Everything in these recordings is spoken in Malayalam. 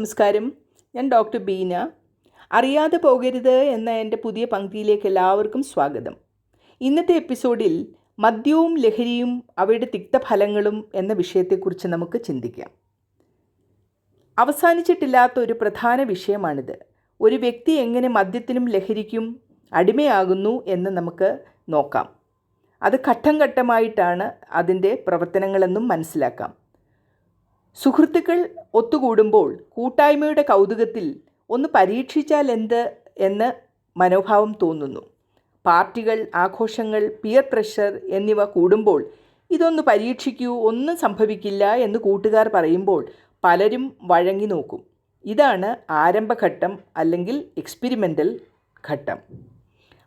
നമസ്കാരം. ഞാൻ ഡോക്ടർ ബീന. അറിയാതെ പോകരുത് എന്ന എന്റെ പുതിയ പങ്ക്തിയിലേക്ക് എല്ലാവർക്കും സ്വാഗതം. ഇന്നത്തെ എപ്പിസോഡിൽ മദ്യവും ലഹരിയും അവയുടെ തിക്തഫലങ്ങളും എന്ന വിഷയത്തെക്കുറിച്ച് നമുക്ക് ചിന്തിക്കാം. അവസാനിച്ചിട്ടില്ലാത്ത ഒരു പ്രധാന വിഷയമാണിത്. ഒരു വ്യക്തി എങ്ങനെ മദ്യത്തിനും ലഹരിക്കും അടിമയാകുന്നു എന്ന് നമുക്ക് നോക്കാം. അത് ഘട്ടം ഘട്ടമായിട്ടാണ് അതിന്റെ പ്രവർത്തനങ്ങളെന്നും മനസ്സിലാക്കാം. സുഹൃത്തുക്കൾ ഒത്തുകൂടുമ്പോൾ കൂട്ടായ്മയുടെ കൗതുകത്തിൽ ഒന്ന് പരീക്ഷിച്ചാൽ എന്ത് എന്ന് മനോഭാവം തോന്നുന്നു. പാർട്ടികൾ ആഘോഷങ്ങൾ പിയർ പ്രഷർ എന്നിവ കൂടുമ്പോൾ ഇതൊന്ന് പരീക്ഷിക്കൂ ഒന്നും സംഭവിക്കില്ല എന്ന് കൂട്ടുകാർ പറയുമ്പോൾ പലരും വഴങ്ങി നോക്കും. ഇതാണ് ആരംഭഘട്ടം അല്ലെങ്കിൽ എക്സ്പെരിമെന്റൽ ഘട്ടം.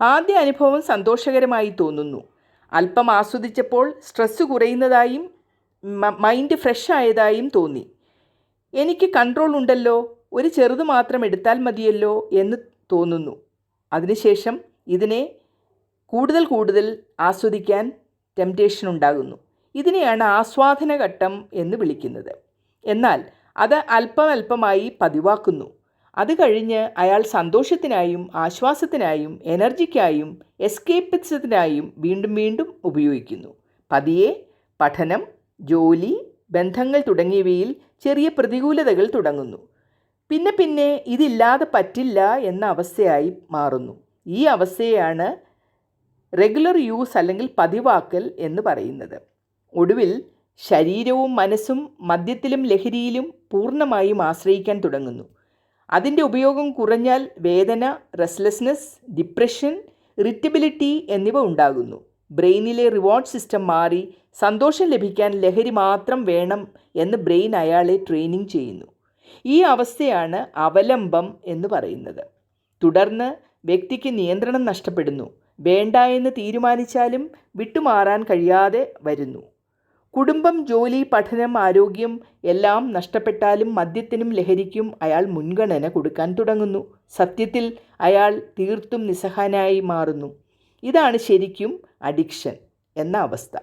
ആദ്യ അനുഭവം സന്തോഷകരമായി തോന്നുന്നു. അല്പം ആസ്വദിച്ചപ്പോൾ സ്ട്രെസ്സ് കുറയുന്നതായും മൈൻഡ് ഫ്രഷ് ആയതായും തോന്നി. എനിക്ക് കൺട്രോൾ ഉണ്ടല്ലോ ഒരു ചെറുത് മാത്രം എടുത്താൽ മതിയല്ലോ എന്ന് തോന്നുന്നു. അതിനുശേഷം ഇതിനെ കൂടുതൽ കൂടുതൽ ആസ്വദിക്കാൻ ടെംപ്റ്റേഷൻ ഉണ്ടാകുന്നു. ഇതിനെയാണ് ആസ്വാദന ഘട്ടം എന്ന് വിളിക്കുന്നത്. എന്നാൽ അത് അല്പം അല്പമായി പതിവാക്കുന്നു. അത് കഴിഞ്ഞ് അയാൾ സന്തോഷത്തിനായും ആശ്വാസത്തിനായും എനർജിക്കായും എസ്കേപ്പിസത്തിനായും വീണ്ടും വീണ്ടും ഉപയോഗിക്കുന്നു. പതിയെ പഠനം ജോലി ബന്ധങ്ങൾ തുടങ്ങിയവയിൽ ചെറിയ പ്രതികൂലതകൾ തുടങ്ങുന്നു. പിന്നെ പിന്നെ ഇതില്ലാതെ പറ്റില്ല എന്ന അവസ്ഥയായി മാറുന്നു. ഈ അവസ്ഥയാണ് റെഗുലർ യൂസ് അല്ലെങ്കിൽ പതിവാക്കൽ എന്ന് പറയുന്നത്. ഒടുവിൽ ശരീരവും മനസ്സും മദ്യത്തിലും ലഹരിയിലും പൂർണമായും ആശ്രയിക്കാൻ തുടങ്ങുന്നു. അതിന്റെ ഉപയോഗം കുറഞ്ഞാൽ വേദന റെസ്ലെസ്നെസ് ഡിപ്രഷൻ ഇറിറ്റബിലിറ്റി എന്നിവ ഉണ്ടാകുന്നു. ബ്രെയിനിലെ റിവാർഡ് സിസ്റ്റം മാറി സന്തോഷം ലഭിക്കാൻ ലഹരി മാത്രം വേണം എന്ന് ബ്രെയിൻ അയാളെ ട്രെയിനിങ് ചെയ്യുന്നു. ഈ അവസ്ഥയാണ് അവലംബം എന്ന് പറയുന്നത്. തുടർന്ന് വ്യക്തിക്ക് നിയന്ത്രണം നഷ്ടപ്പെടുന്നു. വേണ്ട എന്ന് തീരുമാനിച്ചാലും വിട്ടുമാറാൻ കഴിയാതെ വരുന്നു. കുടുംബം ജോലി പഠനം ആരോഗ്യം എല്ലാം നഷ്ടപ്പെട്ടാലും മദ്യത്തിനും ലഹരിക്കും അയാൾ മുൻഗണന കൊടുക്കാൻ തുടങ്ങുന്നു. സത്യത്തിൽ അയാൾ തീർത്തും നിസ്സഹായനായി മാറുന്നു. ഇതാണ് ശരിക്കും അഡിക്ഷൻ എന്ന അവസ്ഥ.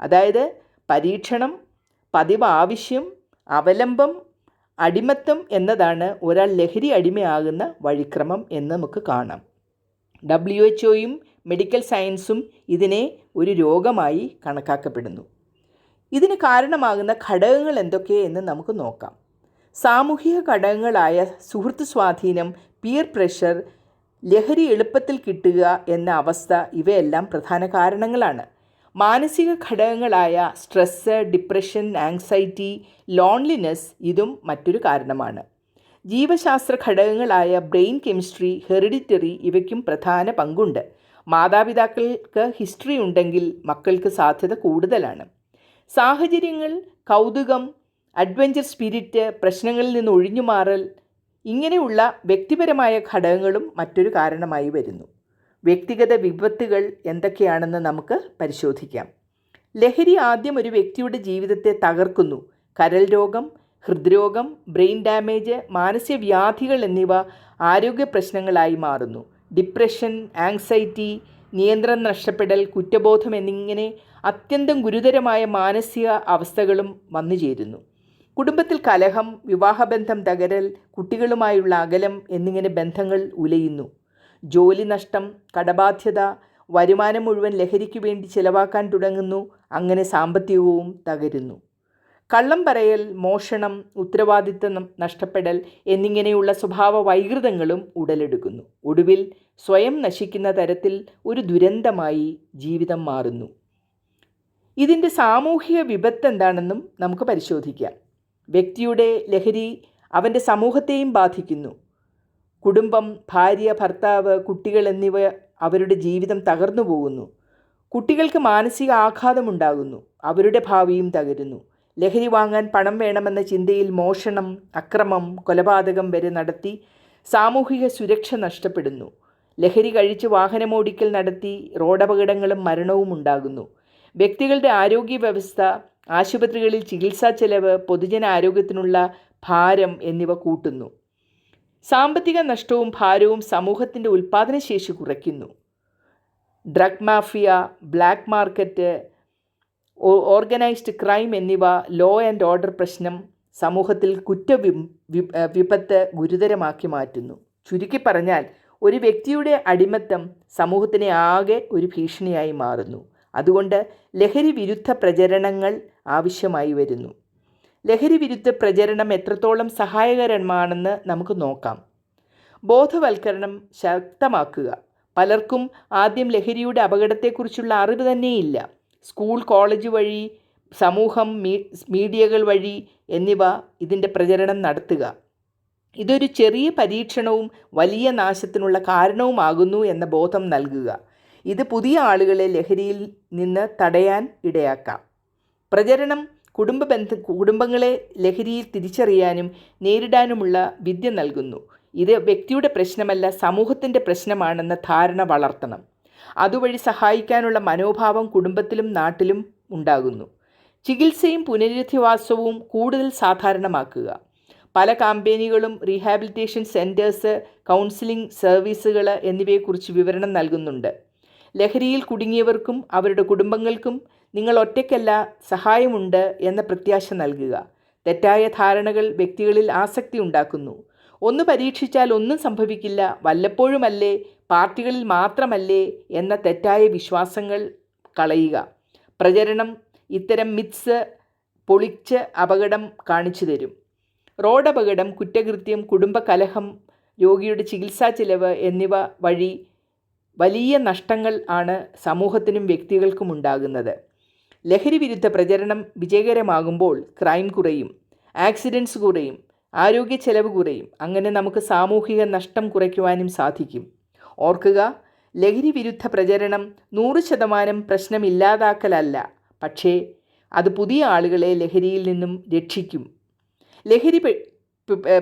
അതായത് പരീക്ഷണം പതിവ് ആവശ്യം അവലംബം അടിമത്തം എന്നതാണ് ഒരാൾ ലഹരി അടിമയാകുന്ന വഴിക്രമം എന്ന് നമുക്ക് കാണാം. ഡബ്ല്യു എച്ച് ഒയും മെഡിക്കൽ സയൻസും ഇതിനെ ഒരു രോഗമായി കണക്കാക്കപ്പെടുന്നു. ഇതിന് കാരണമാകുന്ന ഘടകങ്ങൾ എന്തൊക്കെ എന്ന് നമുക്ക് നോക്കാം. സാമൂഹിക ഘടകങ്ങളായ സുഹൃത്ത് സ്വാധീനം പിയർ പ്രഷർ ലഹരി എളുപ്പത്തിൽ കിട്ടുക എന്ന അവസ്ഥ ഇവയെല്ലാം പ്രധാന കാരണങ്ങളാണ്. മാനസിക ഘടകങ്ങളായ സ്ട്രെസ്സ് ഡിപ്രഷൻ ആങ്സൈറ്റി ലോൺലിനെസ് ഇതും മറ്റൊരു കാരണമാണ്. ജീവശാസ്ത്ര ഘടകങ്ങളായ ബ്രെയിൻ കെമിസ്ട്രി ഹെറിഡിറ്ററി ഇവയ്ക്കും പ്രധാന പങ്കുണ്ട്. മാതാപിതാക്കൾക്ക് ഹിസ്റ്ററി ഉണ്ടെങ്കിൽ മക്കൾക്ക് സാധ്യത കൂടുതലാണ്. സാഹചര്യങ്ങൾ കൗതുകം അഡ്വഞ്ചർ സ്പിരിറ്റ് പ്രശ്നങ്ങളിൽ നിന്ന് ഒഴിഞ്ഞുമാറൽ ഇങ്ങനെയുള്ള വ്യക്തിപരമായ ഘടകങ്ങളും മറ്റൊരു കാരണമായി വരുന്നു. വ്യക്തിഗത വിപത്തുകൾ എന്തൊക്കെയാണെന്ന് നമുക്ക് പരിശോധിക്കാം. ലഹരി ആദ്യം ഒരു വ്യക്തിയുടെ ജീവിതത്തെ തകർക്കുന്നു. കരൽ രോഗം ഹൃദ്രോഗം ബ്രെയിൻ ഡാമേജ് മാനസിക വ്യാധികൾ എന്നിവ ആരോഗ്യ പ്രശ്നങ്ങളായി മാറുന്നു. ഡിപ്രഷൻ ആങ്സൈറ്റി നിയന്ത്രണം നഷ്ടപ്പെടൽ കുറ്റബോധം എന്നിങ്ങനെ അത്യന്തം ഗുരുതരമായ മാനസിക അവസ്ഥകളും വന്നു ചേരുന്നു കുടുംബത്തിൽ കലഹം വിവാഹബന്ധം തകരൽ കുട്ടികളുമായുള്ള അകലം എന്നിങ്ങനെ ബന്ധങ്ങൾ ഉലയുന്നു. ജോലി നഷ്ടം കടബാധ്യത വരുമാനം മുഴുവൻ ലഹരിക്ക് വേണ്ടി ചിലവാക്കാൻ തുടങ്ങുന്നു അങ്ങനെ സാമ്പത്തികവും തകരുന്നു. കള്ളം പറയൽ മോഷണം ഉത്തരവാദിത്തം നഷ്ടപ്പെടൽ എന്നിങ്ങനെയുള്ള സ്വഭാവ വൈകൃതങ്ങളും ഉടലെടുക്കുന്നു. ഒടുവിൽ സ്വയം നശിക്കുന്ന തരത്തിൽ ഒരു ദുരന്തമായി ജീവിതം മാറുന്നു. ഇതിന്റെ സാമൂഹിക വിപത്ത് എന്താണെന്നും നമുക്ക് പരിശോധിക്കാം. വ്യക്തിയുടെ ലഹരി അവന്റെ സമൂഹത്തെയും ബാധിക്കുന്നു. കുടുംബം ഭാര്യ ഭർത്താവ് കുട്ടികൾ എന്നിവ അവരുടെ ജീവിതം തകർന്നു പോകുന്നു. കുട്ടികൾക്ക് മാനസിക ആഘാതമുണ്ടാകുന്നു അവരുടെ ഭാവിയും തകരുന്നു. ലഹരി വാങ്ങാൻ പണം വേണമെന്ന ചിന്തയിൽ മോഷണം അക്രമം കൊലപാതകം വരെ നടത്തി സാമൂഹിക സുരക്ഷ നഷ്ടപ്പെടുന്നു. ലഹരി കഴിച്ച് വാഹനമോടിക്കൽ നടത്തി റോഡപകടങ്ങളും മരണവും ഉണ്ടാകുന്നു. വ്യക്തികളുടെ ആരോഗ്യ വ്യവസ്ഥ ആശുപത്രികളിൽ ചികിത്സാ ചെലവ് പൊതുജന ആരോഗ്യത്തിനുള്ള ഭാരം എന്നിവ കൂട്ടുന്നു. സാമ്പത്തിക നഷ്ടവും ഭാരവും സമൂഹത്തിന്റെ ഉൽപ്പാദനശേഷി കുറയ്ക്കുന്നു. Drug mafia black market organised crime എന്നിവ ലോ ആൻഡ് ഓർഡർ പ്രശ്നം സമൂഹത്തിൽ കുറ്റ വിപത്ത് ഗുരുതരമാക്കി മാറ്റുന്നു. ചുരുക്കി പറഞ്ഞാൽ ഒരു വ്യക്തിയുടെ അടിമത്തം സമൂഹത്തിനെ ആകെ ഒരു ഭീഷണിയായി മാറുന്നു. അതുകൊണ്ട് ലഹരി വിരുദ്ധ പ്രചരണങ്ങൾ ആവശ്യമായി വരുന്നു. ലഹരി വിരുദ്ധ പ്രചരണം എത്രത്തോളം സഹായകരമാണെന്ന് നമുക്ക് നോക്കാം. ബോധവൽക്കരണം ശക്തമാക്കുക. പലർക്കും ആദ്യം ലഹരിയുടെ അപകടത്തെക്കുറിച്ചുള്ള അറിവ് തന്നെയില്ല. സ്കൂൾ കോളേജ് വഴി സമൂഹം മീഡിയകൾ വഴി എന്നിവ ഇതിന്റെ പ്രചരണം നടത്തുക. ഇതൊരു ചെറിയ പരീക്ഷണവും വലിയ നാശത്തിനുള്ള കാരണവുമാകുന്നു എന്ന ബോധം നൽകുക. ഇത് പുതിയ ആളുകളെ ലഹരിയിൽ നിന്ന് തടയാൻ ഇടയാക്കാം. പ്രചരണം കുടുംബ ബന്ധ കുടുംബങ്ങളെ ലഹരിയിൽ തിരിച്ചറിയാനും നേരിടാനുമുള്ള വിദ്യ നൽകുന്നു. ഇത് വ്യക്തിയുടെ പ്രശ്നമല്ല സമൂഹത്തിന്റെ പ്രശ്നമാണെന്ന ധാരണ വളർത്തണം. അതുവഴി സഹായിക്കാനുള്ള മനോഭാവം കുടുംബത്തിലും നാട്ടിലും ഉണ്ടാകുന്നു. ചികിത്സയും പുനരധിവാസവും കൂടുതൽ സാധാരണമാക്കുക. പല കാമ്പയിനുകളും റീഹാബിലിറ്റേഷൻ സെന്റേഴ്സ് കൗൺസിലിംഗ് സർവീസുകൾ എന്നിവയെക്കുറിച്ച് വിവരണം നൽകുന്നുണ്ട്. ലഹരിയിൽ കുടുങ്ങിയവർക്കും അവരുടെ കുടുംബങ്ങൾക്കും നിങ്ങൾ ഒറ്റയ്ക്കല്ല സഹായമുണ്ട് എന്ന പ്രത്യാശ നൽകുക. തെറ്റായ ധാരണകൾ വ്യക്തികളിൽ ആസക്തി ഉണ്ടാക്കുന്നു. ഒന്ന് പരീക്ഷിച്ചാൽ ഒന്നും സംഭവിക്കില്ല. വല്ലപ്പോഴുമല്ലേ പാർട്ടികളിൽ മാത്രമല്ലേ എന്ന തെറ്റായ വിശ്വാസങ്ങൾ കളയുക. പ്രചരണം ഇത്തരം മിത്സ് പൊളിച്ച് അപകടം കാണിച്ചു തരും. റോഡപകടം കുറ്റകൃത്യം കുറ്റകൃത്യം കുടുംബകലഹം രോഗിയുടെ ചികിത്സാ ചിലവ് എന്നിവ വഴി വലിയ നഷ്ടങ്ങൾ ആണ് സമൂഹത്തിനും വ്യക്തികൾക്കും ഉണ്ടാകുന്നത്. ലഹരി വിരുദ്ധ പ്രചരണം വിജയകരമാകുമ്പോൾ ക്രൈം കുറയും ആക്സിഡൻസ് കുറയും ആരോഗ്യ ചെലവ് കുറയും. അങ്ങനെ നമുക്ക് സാമൂഹിക നഷ്ടം കുറയ്ക്കുവാനും സാധിക്കും. ഓർക്കുക ലഹരി വിരുദ്ധ പ്രചരണം നൂറ് ശതമാനം പ്രശ്നമില്ലാതാക്കലല്ല. പക്ഷേ അത് പുതിയ ആളുകളെ ലഹരിയിൽ നിന്നും രക്ഷിക്കും. ലഹരി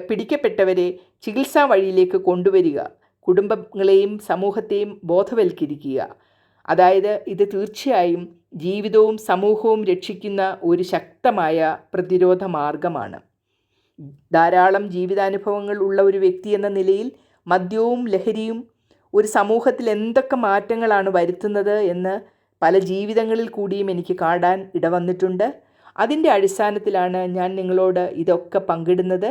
പിടിക്കപ്പെട്ടവരെ ചികിത്സാ വഴിയിലേക്ക് കൊണ്ടുവരിക. കുടുംബങ്ങളെയും സമൂഹത്തെയും ബോധവൽക്കരിക്കുക. അതായത് ഇത് തീർച്ചയായും ജീവിതവും സമൂഹവും രക്ഷിക്കുന്ന ഒരു ശക്തമായ പ്രതിരോധ മാർഗമാണ്. ധാരാളം ജീവിതാനുഭവങ്ങൾ ഉള്ള ഒരു വ്യക്തി എന്ന നിലയിൽ മദ്യവും ലഹരിയും ഒരു സമൂഹത്തിൽ എന്തൊക്കെ മാറ്റങ്ങളാണ് വരുത്തുന്നത് എന്ന് പല ജീവിതങ്ങളിൽ കൂടിയും എനിക്ക് കാണാൻ ഇടവന്നിട്ടുണ്ട്. അതിന്റെ അടിസ്ഥാനത്തിലാണ് ഞാൻ നിങ്ങളോട് ഇതൊക്കെ പങ്കിടുന്നത്.